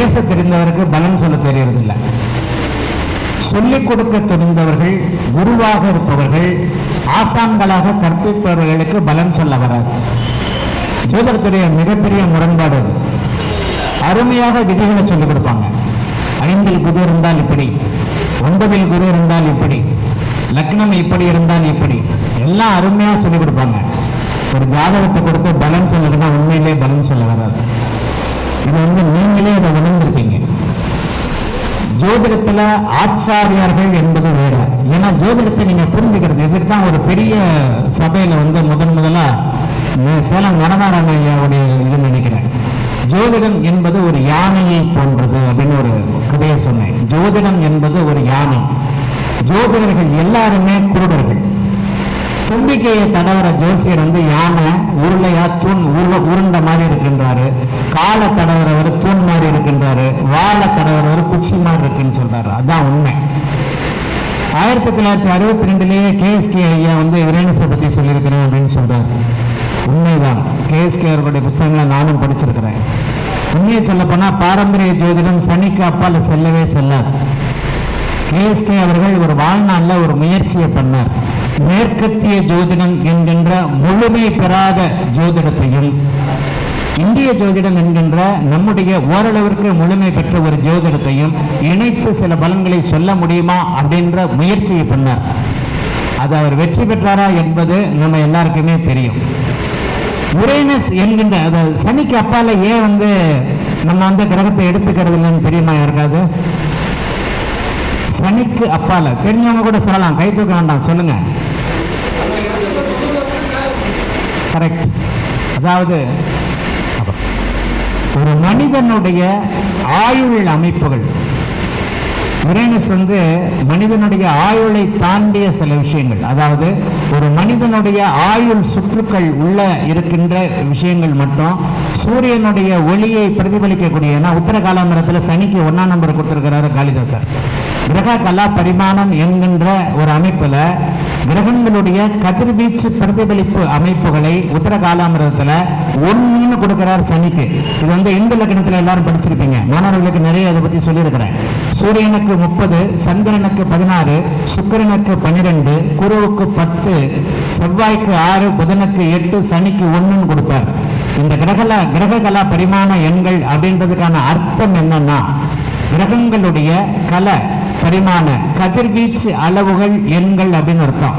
பேச தெரிந்தவருக்கு பலன் சொல்ல தெரியறதில்லை. சொல்லிக் கொடுக்க தெரிந்தவர்கள் குருவாக இருப்பவர்கள் ஆசான்களாக கற்பிப்பவர்களுக்கு பலன் சொல்ல வராது. ஜோதிடத்துடைய மிகப்பெரிய முரண்பாடு அது. அருமையாக விதிகளை சொல்லிக் கொடுப்பாங்க. ஐந்தில் குரு இருந்தால் இப்படி ஒன்பதில் குரு இருந்தால் இப்படி லக்னம் இப்படி இருந்தால் இப்படி எல்லாம் அருமையாக சொல்லிக் கொடுப்பாங்க. ஒரு ஜாதகத்தை கொடுத்து பலன் சொல்லுதுன்னா உண்மையிலே பலன் சொல்ல வராது. இது வந்து நீங்களே அதை உணர்ந்திருப்பீங்க ஜோதிடத்துல ஆச்சாரியார்கள் என்பது வேற. ஏன்னா ஜோதிடத்தை நீங்க புரிஞ்சுக்கிறது இதுக்கு தான் ஒரு பெரிய சபையில வந்து முதன் முதலா சேலம் வடநாராயண ஐயாவுடைய இது நினைக்கிறேன். ஜோதிடம் என்பது ஒரு யானையை போன்றது அப்படின்னு ஒரு கதையை சொன்னேன். ஜோதிடம் என்பது ஒரு யானை. ஜோதிடர்கள் எல்லாருமே குருடர்கள். தும்பிக்கையை தடவர ஜோசியர் வந்து யானை உருளையா தூண் உருள உருண்ட மாதிரி இருக்கின்றாரு. காலை தடவரவர் தூண் மாதிரி இருக்கின்றாரு வாழை தடவரவர் குச்சி மாதிரி இருக்குன்னு சொல்றாரு. அதான் உண்மை. ஆயிரத்தி தொள்ளாயிரத்தி அறுபத்தி ரெண்டுலேயே கேஎஸ்கே ஐயா வந்து யுரேனஸை பற்றி சொல்லியிருக்கிறேன் அப்படின்னு சொல்றாரு. உண்மைதான். கேஎஸ்கே அவர்களுடைய புஸ்தகங்களை நானும் படிச்சிருக்கிறேன். உண்மையை சொல்லப்போனால் பாரம்பரிய ஜோதிடம் சனிக்கு அப்பால் செல்லவே செல்லாது. கேஎஸ்கே அவர்கள் ஒரு வாழ்நாளில் ஒரு முயற்சியை பண்ணார். மேற்கத்திய ஜோதிடம் என்கின்ற முழுமை பெறாத ஜோதிடத்தையும் இந்திய ஜோதிடம் என்கின்ற நம்முடைய ஓரளவிற்கு முழுமை பெற்ற ஒரு ஜோதிடத்தையும் இணைத்து சில பலன்களை சொல்ல முடியுமா அப்படின்ற முயற்சியை பண்ணார். அது அவர் வெற்றி பெற்றாரா என்பது நம்ம எல்லாருக்குமே தெரியும். உரேனஸ் என்கின்ற அதாவது சனிக்கு அப்பால ஏன் வந்து நம்ம வந்து கிரகத்தை எடுத்துக்கிறது இல்லைன்னு தெரியுமா யாருக்காவது? சனிக்கு அப்பால தெரிஞ்சவங்க கூட சொல்லலாம் கை தூக்க வேண்டாம் சொல்லுங்க. கரெக்ட் அதாவது ஒரு மனிதனுடைய ஆயுள் அமைப்புகள். யுரேனஸ் வந்து மனிதனுடைய ஆயுளை தாண்டிய சில விஷயங்கள். அதாவது ஒரு மனிதனுடைய ஆயுள் சுற்றுக்கள் உள்ள இருக்கின்ற விஷயங்கள் மட்டும் சூரியனுடைய ஒளியை பிரதிபலிக்கக்கூடிய ஏன்னா உத்தர காலாமரத்தில் சனிக்கு ஒன்னாம் நம்பர் கொடுத்துருக்கிறாரு காளிதாசர். கிரக கலா பரிமாணம் என்கின்ற ஒரு அமைப்புல கிரகங்களுடைய கதிர்வீச்சு பிரதிபலிப்பு அமைப்புகளை உத்தர காலாமிரதத்துல ஒண்ணுன்னு கொடுக்கிறார் சனிக்கு. இது வந்து இந்து லக்னத்துல எல்லாரும் படிச்சிருப்பீங்க. மாணவர்களுக்கு நிறைய இதை பத்தி சொல்லியிருக்கிறேன். சூரியனுக்கு முப்பது சந்திரனுக்கு பதினாறு சுக்கரனுக்கு பன்னிரெண்டு குருவுக்கு பத்து செவ்வாய்க்கு ஆறு புதனுக்கு எட்டு சனிக்கு ஒண்ணுன்னு கொடுப்பார். இந்த கிரகல கிரககலா பரிமாண எண்கள் அப்படின்றதுக்கான அர்த்தம் என்னன்னா கிரகங்களுடைய கல பரிமாண கதிர்வீச்சு அளவுகள் எண்கள் அப்படின்னு அர்த்தம்.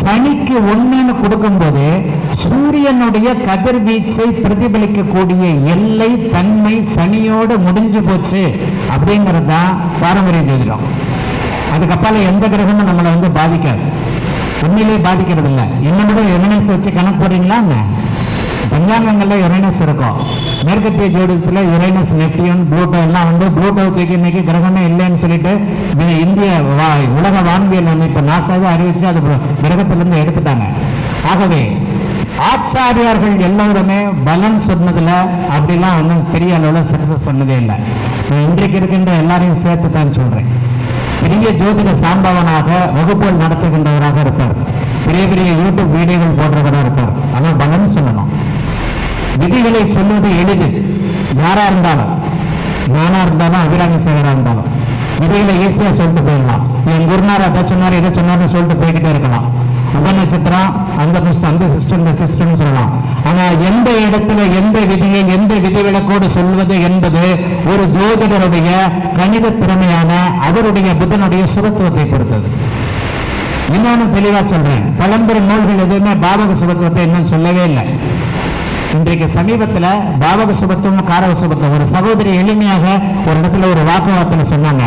சனிக்கு ஒண்ணுன்னு கொடுக்கும்போது சூரியனுடைய கதிர்வீச்சை பிரதிபலிக்கக்கூடிய எல்லை தன்மை சனியோடு முடிஞ்சு போச்சு அப்படிங்கிறது தான் பாரம்பரிய ஜோதிடம். அதுக்கப்பால எந்த கிரகமும் நம்மளை வந்து பாதிக்காது. உண்மையிலே பாதிக்கிறது இல்லை என்ன மட்டும் எமினஸ் வச்சு கணக்கு போடுறீங்களா என்ன? பஞ்சாங்கங்களில் யுரைனஸ் இருக்கும். மேற்கத்திய ஜோதிடத்தில் யுரைனஸ் நெப்டியூன் ப்ளூட்டோ எல்லாம் வந்து ப்ளூட்டோ தூக்கி இன்னைக்கு கிரகமே இல்லைன்னு சொல்லிட்டு இந்திய வா- உலக வான்வியல் அமைப்பு நாசாவே அறிவிச்சு அது கிரகத்திலிருந்து எடுத்துட்டாங்க. ஆகவே ஆச்சாரியார்கள் எல்லோருமே பலன் சொன்னதுல அப்படிலாம் ஒன்றும் பெரிய அளவில் சக்சஸ் பண்ணதே இல்லை. இன்றைக்கு இருக்கின்ற எல்லாரையும் சேர்த்து தான் சொல்றேன். பெரிய ஜோதிட சாம்பவனாக வகுப்புகள் நடத்துகின்றவராக இருப்பார். பெரிய பெரிய யூடியூப் வீடியோகள் போடுறவராக இருப்பார். ஆனால் பலன் சொல்லணும். விதிகளை சொல்வது எளிது. யாரா இருந்தாலும் நானா இருந்தாலும் அபிராமி சேகரா இருந்தாலும் விதிகளை ஈஸியா சொல்லிட்டு போயிடலாம். என் குருநார் அதை சொன்னார் இதை சொன்னார்னு சொல்லிட்டு போய்கிட்டே இருக்கலாம். உப நட்சத்திரம் அந்த அந்த சிஸ்டம் இந்த சிஸ்டம் சொல்லலாம். ஆனா எந்த இடத்துல எந்த விதியை எந்த விதிவிலக்கோடு சொல்வது என்பது ஒரு ஜோதிடருடைய கணித திறமையான அவருடைய புதனுடைய சுரத்துவத்தை பொறுத்தது. இன்னொன்னு தெளிவா சொல்றேன். பழம்பெரும் நூல்கள் எதுவுமே பாவக சுபத்துவத்தை இன்னும் சொல்லவே இல்லை. இன்றைக்கு சமீபத்துல பாவக சுபத்தும் காரக சுபத்தும் ஒரு சகோதரி எளிமையாக ஒரு இடத்துல ஒரு வாக்குவாதத்தில் சொன்னாங்க.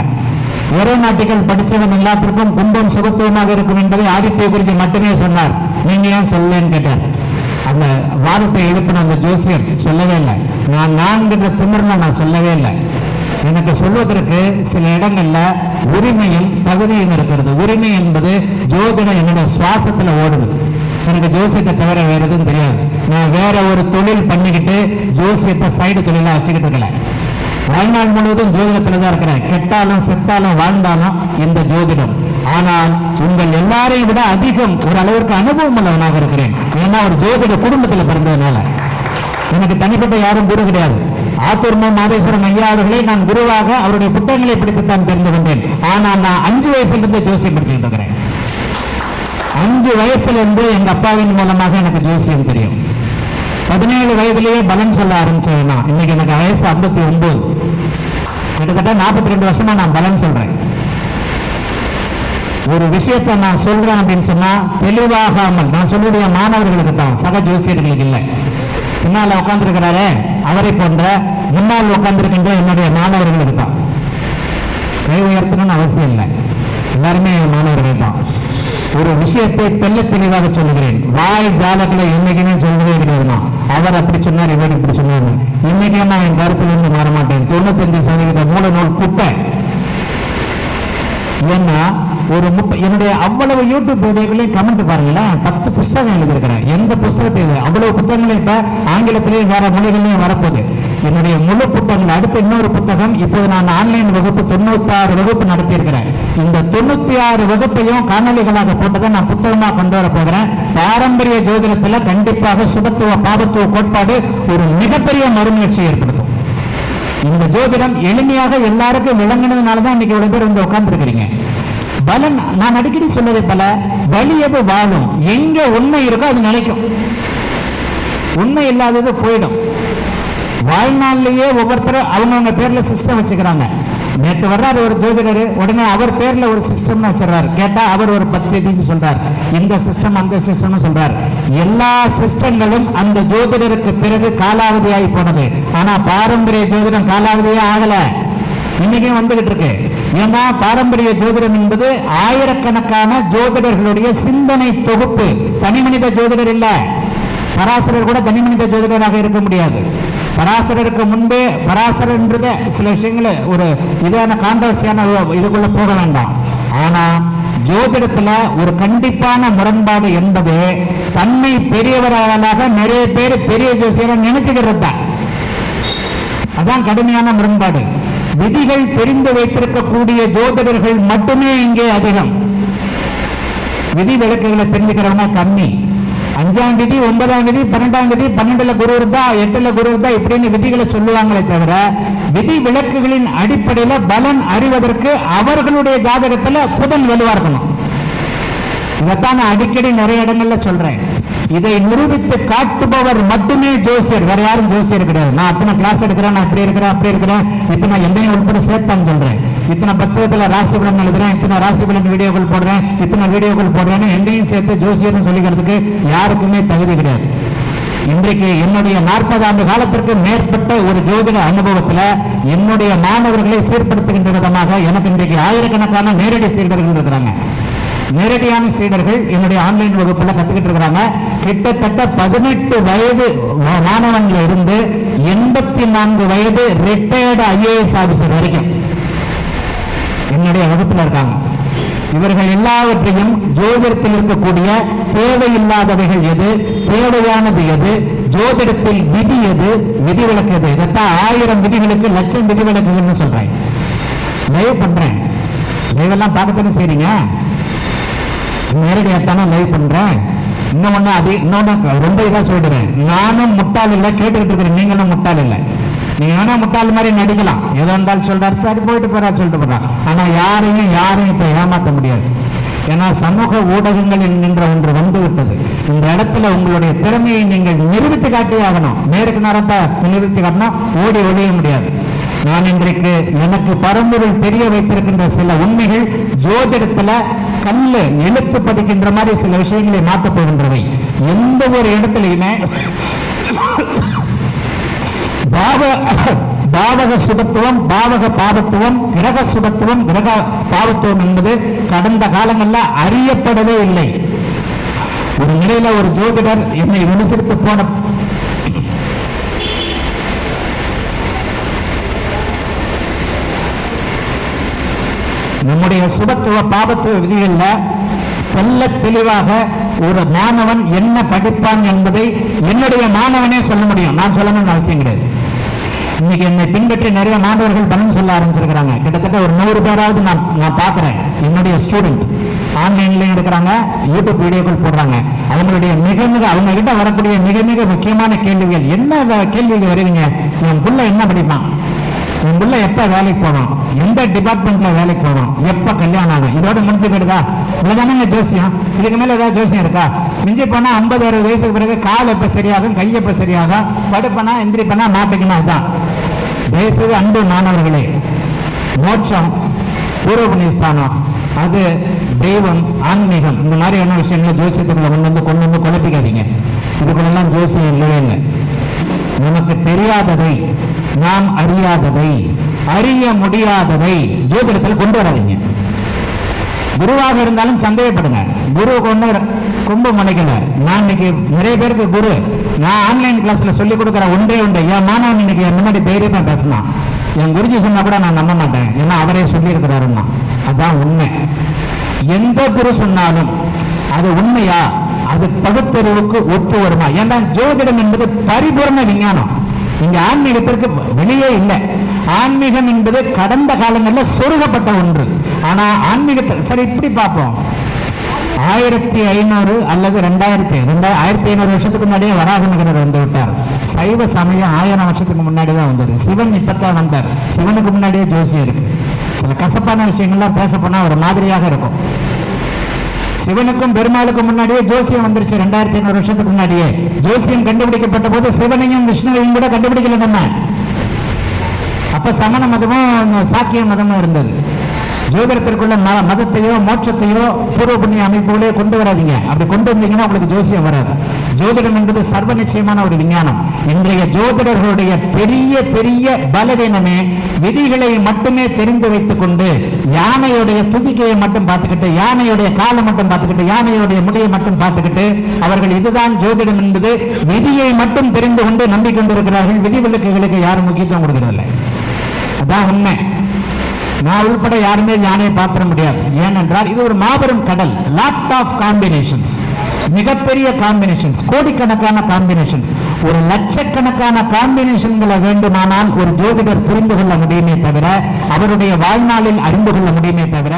ஏரோநாட்டிக்கல் படிச்சவன் எல்லாத்திற்கும் கும்பம் சுகத்துவமாக இருக்கும் என்பதை ஆதித்ய குருஜி மட்டுமே சொன்னார். நீங்க ஏன் சொல்லலன்னு கேட்டார். அந்த வாதத்தை எழுப்பின அந்த ஜோசியர் சொல்லவே இல்லை. நான் நான்கின்ற திமிரில் நான் சொல்லவே இல்லை. எனக்கு சொல்வதற்கு சில இடங்கள்ல உரிமையும் தகுதியும் இருக்கிறது. உரிமை என்பது ஜோதிடம் என்னோட சுவாசத்துல ஓடுது. எனக்கு ஜோசியத்தை தவிர வேற எதுவும் தெரியாது. நான் வேற ஒரு தொழில் பண்ணிக்கிட்டு ஜோசியத்தை சைடு தொழிலா வச்சுக்கிட்டு இருக்கல. வாழ்நாள் முழுவதும் ஜோதிடத்துலதான் இருக்கிறேன். கெட்டாலும் செத்தாலும் வாழ்ந்தாலும் இந்த ஜோதிடம். ஆனால் உங்கள் எல்லாரையும் விட அதிகம் ஒரு அளவிற்கு அனுபவம் உள்ளவனாக இருக்கிறேன். ஏன்னா ஒரு ஜோதிட குடும்பத்துல பிறந்ததுனால. எனக்கு தனிப்பட்ட யாரும் குரு கிடையாது. ஆத்தூர்ம மாதேஸ்வரன் ஐயா அவர்களை நான் குருவாக அவருடைய புத்தகங்களை படித்துத்தான் தெரிந்து கொண்டேன். ஆனால் நான் அஞ்சு வயசுல இருந்து ஜோசியம் படிச்சுட்டு இருக்கிறேன். அஞ்சு வயசுல இருந்து எங்க அப்பாவின் மூலமாக எனக்கு ஜோசியம் தெரியும். பதினேழு வயதுலயே பலன் சொல்ல ஆரம்பிச்சேன் நான் இன்னைக்கு எனக்கு வயசு ஐம்பத்தி ஒன்பது கிட்டத்தட்ட நாற்பத்தி ரெண்டு வருஷமா நான் பலன் சொல்றேன். ஒரு விஷயத்தை நான் சொல்றேன் அப்படின்னு சொன்னா தெளிவாகாமல் நான் சொல்லுடைய மாணவர்களுக்கு தான் சக ஜோசியர்களுக்கு இல்லை. பின்னால உட்கார்ந்திருக்கிறாரே அவரை போன்ற முன்னால் உட்காந்துருக்கின்ற என்னுடைய மாணவர்களுக்கு தான். கை உயர்த்தணும்னு அவசியம் இல்லை. எல்லாருமே மாணவர்கள் தான். ஒரு விஷயத்தை தெல்ல தெளிவாக சொல்லுகிறேன். வாய் ஜாலத்துல என்னைக்குமே சொல்றதே கிடையாது நான் அவர் அப்படி சொன்னார் இவர் இப்படி சொன்னார். இன்னைக்கே நான் என் கருத்திலிருந்து மாற மாட்டேன். தொண்ணூத்தஞ்சு சதவீத மூல நூல் குப்பை ஏன்னா ஒரு முப்ப என்னுடைய அவ்வளவு யூடியூப் வீடியோக்களையும் கமெண்ட் பாருங்களேன். பத்து புஸ்தகம் எழுதியிருக்கிறேன். எந்த புஸ்தகத்தை எழுது அவ்வளவு புத்தகங்களும் இப்ப ஆங்கிலத்திலேயும் வேற மொழிகளையும் வரப்போகுது. என்னுடைய முழு புத்தகங்கள் அடுத்த இன்னொரு புத்தகம் இப்போது நான் ஆன்லைன் வகுப்பு தொண்ணூத்தாறு வகுப்பு நடத்தியிருக்கிறேன். இந்த தொண்ணூத்தி ஆறு வகுப்பையும் காணொலிகளாக போட்டதை நான் புத்தகமா கொண்டு வர போகிறேன். பாரம்பரிய ஜோதிடத்துல கண்டிப்பாக சுபத்துவ பாபத்துவ கோட்பாடு ஒரு மிகப்பெரிய மறுமலர்ச்சி ஏற்படுத்தும். இந்த ஜோதிடம் எளிமையாக எல்லாருக்கும் விளங்கினதுனால தான் இன்னைக்கு இவ்வளவு பேர் வந்து உட்கார்ந்துருக்கிறீங்க. பலன் நான் அடிக்கடி சொல்வதை போல வலி எது வாழும்? எங்க உண்மை இருக்கோ அது நினைக்கும் உண்மை இல்லாதது போயிடும். வாழ்நாள்லயே ஒவ்வொருத்தரும் அவங்கவங்க பேர்ல சிஸ்டம் வச்சுக்கிறாங்க. நேற்று வர்றாரு ஒரு ஜோதிடர் உடனே அவர் பேர்ல ஒரு சிஸ்டம்னு வச்சிடறாரு. கேட்டா அவர் ஒரு பத்து இதுன்னு சொல்றார். இந்த சிஸ்டம் அந்த சிஸ்டம்னு சொல்றார். எல்லா சிஸ்டங்களும் அந்த ஜோதிடருக்கு பிறகு காலாவதியாகி போனது. ஆனா பாரம்பரிய ஜோதிடம் காலாவதியே ஆகல. இன்னைக்கும் வந்துகிட்டு இருக்கு. ஏன்னா பாரம்பரிய ஜோதிடம் என்பது ஆயிரக்கணக்கான ஜோதிடர்களுடைய சிந்தனை தொகுப்பு. தனி மனித ஜோதிடர் இல்ல. பராசரர் கூட தனி மனித ஜோதிடராக இருக்க முடியாது. பராசரருக்கு முன்பே பராசரன்றத சில விஷயங்களை ஒரு இதான கான்ட்ரவர்சியான இதுக்குள்ள போக வேண்டாம். ஆனா ஜோதிடத்துல ஒரு கண்டிப்பான முரண்பாடு என்பது தன்னை பெரியவராக நிறைய பேர் பெரிய ஜோசியரை நினைச்சுக்கிறது தான். அதான் கடுமையான முரண்பாடு. விதிகள் தெரிந்து வைத்திருக்கக்கூடிய ஜோதிடர்கள் மட்டுமே இங்கே அதிகம். விதி விளக்குகளை தெரிஞ்சுக்கிறவங்க கம்மி. அஞ்சாம் தேதி ஒன்பதாம் தேதி பன்னெண்டாம் தேதி பன்னெண்டுல குரு இருந்தா எட்டுல குரு இருந்தா இப்படின்னு விதிகளை சொல்லுவாங்களே தவிர விதி விளக்குகளின் அடிப்படையில பலன் அறிவதற்கு அவர்களுடைய ஜாதகத்துல புதன் வலுவா இருக்கணும் இதைத்தான் நான் அடிக்கடி நிறைய இடங்கள்ல சொல்றேன். இதை நிரூபித்து காட்டுபவர் மட்டுமே ஜோசியர் வேற யாரும் ஜோசியர் கிடையாது. நான் அத்தனை கிளாஸ் எடுக்கிறேன் நான் இப்படி இருக்கிறேன் அப்படி இருக்கிறேன் இத்தனை என்னையும் உட்பட சேர்த்தான்னு சொல்றேன். இத்தனை பட்சத்தில் ராசி பலன் எழுதுறேன் இத்தனை ராசி பலன் வீடியோக்கள் போடுறேன் இத்தனை வீடியோக்கள் போடுறேன்னு என்னையும் சேர்த்து ஜோசியர்னு சொல்லிக்கிறதுக்கு யாருக்குமே தகுதி கிடையாது. இன்றைக்கு என்னுடைய நாற்பது ஆண்டு காலத்திற்கு மேற்பட்ட ஒரு ஜோதிட அனுபவத்தில் என்னுடைய மாணவர்களை சீர்படுத்துகின்ற விதமாக எனக்கு இன்றைக்கு ஆயிரக்கணக்கான நேரடி சீடர்கள் இருக்கிறாங்க. நேரடியான சீடர்கள் என்னுடைய ஆன்லைன் வகுப்புல கத்துக்கிட்டு இருக்கிறாங்க. கிட்டத்தட்ட பதினெட்டு வயது மாணவன்ல இருந்து எண்பத்தி நான்கு வயது ரிட்டையர்டு ஐஏஎஸ் ஆபிசர் வரைக்கும். என்னுடைய வகுப்புல இருக்காங்க. இவர்கள் எல்லாவற்றையும் ஜோதிடத்தில் இருக்கக்கூடிய தேவையில்லாதவைகள் எது? தேவையானது எது? ஜோதிடத்தில் விதி எது? விதிவிலக்கு எது? இதைத்தான் ஆயிரம் விதிகளுக்கு லட்சம் விதிவிலக்குகள்னு சொல்றேன். லைவ் பண்றேன். லைவ் எல்லாம் பார்க்கத்தானே செய்றீங்க? நேரடியாகத்தானே லைவ் பண்றேன். இன்னொன்னு அது இன்னொன்னு ரொம்ப இதாக சொல்றேன் நானும் முட்டாள் இல்லை கேட்டுக்கிட்டு இருக்கிறேன். நீங்களும் முட்டாள் இல்லை. நீங்க வேணா முட்டாள் மாதிரி நடிக்கலாம். ஏதோ இருந்தாலும் சொல்றாரு. சரி போயிட்டு போறா சொல்லிட்டு போறான் ஆனா யாரையும் யாரையும் இப்ப ஏமாத்த முடியாது. ஏன்னா சமூக ஊடகங்கள் என்கின்ற ஒன்று வந்து விட்டது இந்த இடத்துல உங்களுடைய திறமையை நீங்கள் நிரூபித்து காட்டியே ஆகணும். நேருக்கு நேரத்தை நிரூபித்து காட்டினா ஓடி ஒழிய முடியாது. நான் இன்றைக்கு எனக்கு பரம்பொருள் தெரிய வைத்திருக்கின்ற சில உண்மைகள் ஜோதிடத்துல கல்லு எழுத்து பதிக்கின்ற மாதிரி சில விஷயங்களை மாற்றப் போகின்றவை. எந்த ஒரு இடத்துலையுமே பாவ பாவக சுபத்துவம் பாவக பாவத்துவம் கிரக சுபத்துவம் கிரக பாவத்துவம் என்பது கடந்த காலங்களில் அறியப்படவே இல்லை. ஒரு நிலையில ஒரு ஜோதிடர் என்னை விமர்சித்து போன நம்முடைய சுபத்துவ பாபத்துவ விதிகளில் தெல்ல தெளிவாக ஒரு மாணவன் என்ன படிப்பான் என்பதை என்னுடைய மாணவனே சொல்ல முடியும். நான் சொல்லணும்னு அவசியம் கிடையாது. இன்னைக்கு என்னை பின்பற்றி நிறைய மாணவர்கள் பலன் சொல்ல ஆரம்பிச்சிருக்கிறாங்க. கிட்டத்தட்ட ஒரு நூறு பேராவது நான் நான் பார்க்குறேன். என்னுடைய ஸ்டூடெண்ட் ஆன்லைன்லயும் இருக்கிறாங்க யூடியூப் வீடியோக்கள் போடுறாங்க. அவங்களுடைய மிக மிக அவங்க கிட்ட வரக்கூடிய மிக மிக முக்கியமான கேள்விகள் என்ன கேள்விகள் வருவீங்க? என் புள்ள என்ன படிப்பான்? என் எப்ப வேலைக்கு போவான் எந்த டிபார்ட்மெண்ட்ல வேலைக்கு போவான் எப்ப கல்யாணம் ஆகும்? இதோட முடிஞ்சு போயிடுதா? இவ்வளவுதானங்க ஜோசியம்? இதுக்கு மேல ஏதாவது ஜோசியம் இருக்கா? மிஞ்சி போனா ஐம்பது அறுபது வயசுக்கு பிறகு கால் எப்ப சரியாகும் கை எப்ப சரியாகும் படுப்பனா எந்திரிப்பனா மாட்டிக்கணும் அதுதான் தயவுசெய்து அன்பு மாணவர்களே மோட்சம் பூர்வ புண்ணியஸ்தானம் அது தெய்வம் ஆன்மீகம் இந்த மாதிரியான விஷயங்களை ஜோசியத்துக்குள்ள கொண்டு வந்து கொண்டு வந்து குழப்பிக்காதீங்க. இதுக்குள்ளெல்லாம் ஜோசியம் இல்லவே இல்லை. நமக்கு தெரியாததை நாம் அறியாததை அறிய முடியாததை ஜோதிடத்தில் கொண்டு வராதீங்க குருவாக இருந்தாலும் சந்தேகப்படுங்க. குரு கொண்டு கும்ப முனைக்கல. நான் இன்னைக்கு நிறைய பேருக்கு குரு. நான் ஆன்லைன் கிளாஸ்ல சொல்லி கொடுக்குற ஒன்றே ஒன்று. என் மாணவன் இன்னைக்கு என் முன்னாடி தைரியமா பேசலாம். என் குருஜி சொன்னா கூட நான் நம்ப மாட்டேன். ஏன்னா அவரே சொல்லி இருக்கிறாருன்னா அதான் உண்மை. எந்த குரு சொன்னாலும் அது உண்மையா? அது பகுத்தறிவுக்கு ஒத்து வருமா? ஏன்னா ஜோதிடம் என்பது பரிபூர்ண விஞ்ஞானம். இங்க ஆன்மீகத்திற்கு வெளியே இல்லை. ஆன்மீகம் என்பது கடந்த காலங்களில் சொருகப்பட்ட ஒன்று. ஆனா ஆன்மீகத்தை சரி இப்படி பார்ப்போம். ஆயிரத்தி ஐநூறு அல்லது ரெண்டாயிரத்தி ரெண்டாயிரம் ஆயிரத்தி ஐநூறு வருஷத்துக்கு முன்னாடியே வராக வந்து விட்டார். சைவ சமயம் ஆயிரம் வருஷத்துக்கு முன்னாடி தான் வந்தது. சிவன் இப்பதான் வந்தார். சிவனுக்கு முன்னாடியே ஜோசியம் இருக்கு சில கசப்பான விஷயங்கள்லாம் பேச போனா ஒரு மாதிரியாக இருக்கும். சிவனுக்கும் பெருமாளுக்கும் முன்னாடியே ஜோசியம் வந்துருச்சு ரெண்டாயிரத்தி ஐநூறு வருஷத்துக்கு முன்னாடியே. ஜோசியம் கண்டுபிடிக்கப்பட்ட போது சிவனையும் விஷ்ணுவையும் கூட கண்டுபிடிக்கல நம்ம. அப்ப சமண மதமும் சாக்கிய மதமும் இருந்தது. ஜோதிடத்திற்குள்ள ம மதத்தையோ மோட்சத்தையோ பூர்வ புண்ணிய அமைப்புகளே கொண்டு வராதீங்க. அப்படி கொண்டு வந்தீங்கன்னா உங்களுக்கு ஜோசியம் வராது. ஜோதிடம் என்பது சர்வ நிச்சயமான ஒரு விஞ்ஞானம். இன்றைய ஜோதிடர்களுடைய பெரிய பெரிய பலவீனமே விதிகளை மட்டுமே தெரிந்து வைத்துக் கொண்டு யானையுடைய துதிக்கையை மட்டும் பார்த்துக்கிட்டு யானையுடைய காலை மட்டும் பார்த்துக்கிட்டு யானையுடைய முடியை மட்டும் பார்த்துக்கிட்டு அவர்கள் இதுதான் ஜோதிடம் என்பது விதியை மட்டும் தெரிந்து கொண்டு நம்பிக்கொண்டிருக்கிறார்கள். விதி விளக்குகளுக்கு யாரும் முக்கியத்துவம் கொடுக்கறதில்லை. அதான் உண்மை. நான் உள்பட யாருமே யானையை பார்த்திட முடியாது. ஏனென்றால் இது ஒரு மாபெரும் கடல். லாட் ஆஃப் காம்பினேஷன்ஸ் மிகப்பெரிய காம்பினேஷன்ஸ் கோடிக்கணக்கான காம்பினேஷன்ஸ் ஒரு லட்சக்கணக்கான காம்பினேஷன்களை வேண்டுமானால் ஒரு ஜோதிடர் புரிந்து கொள்ள முடியுமே தவிர அவருடைய வாழ்நாளில் அறிந்து கொள்ள முடியுமே தவிர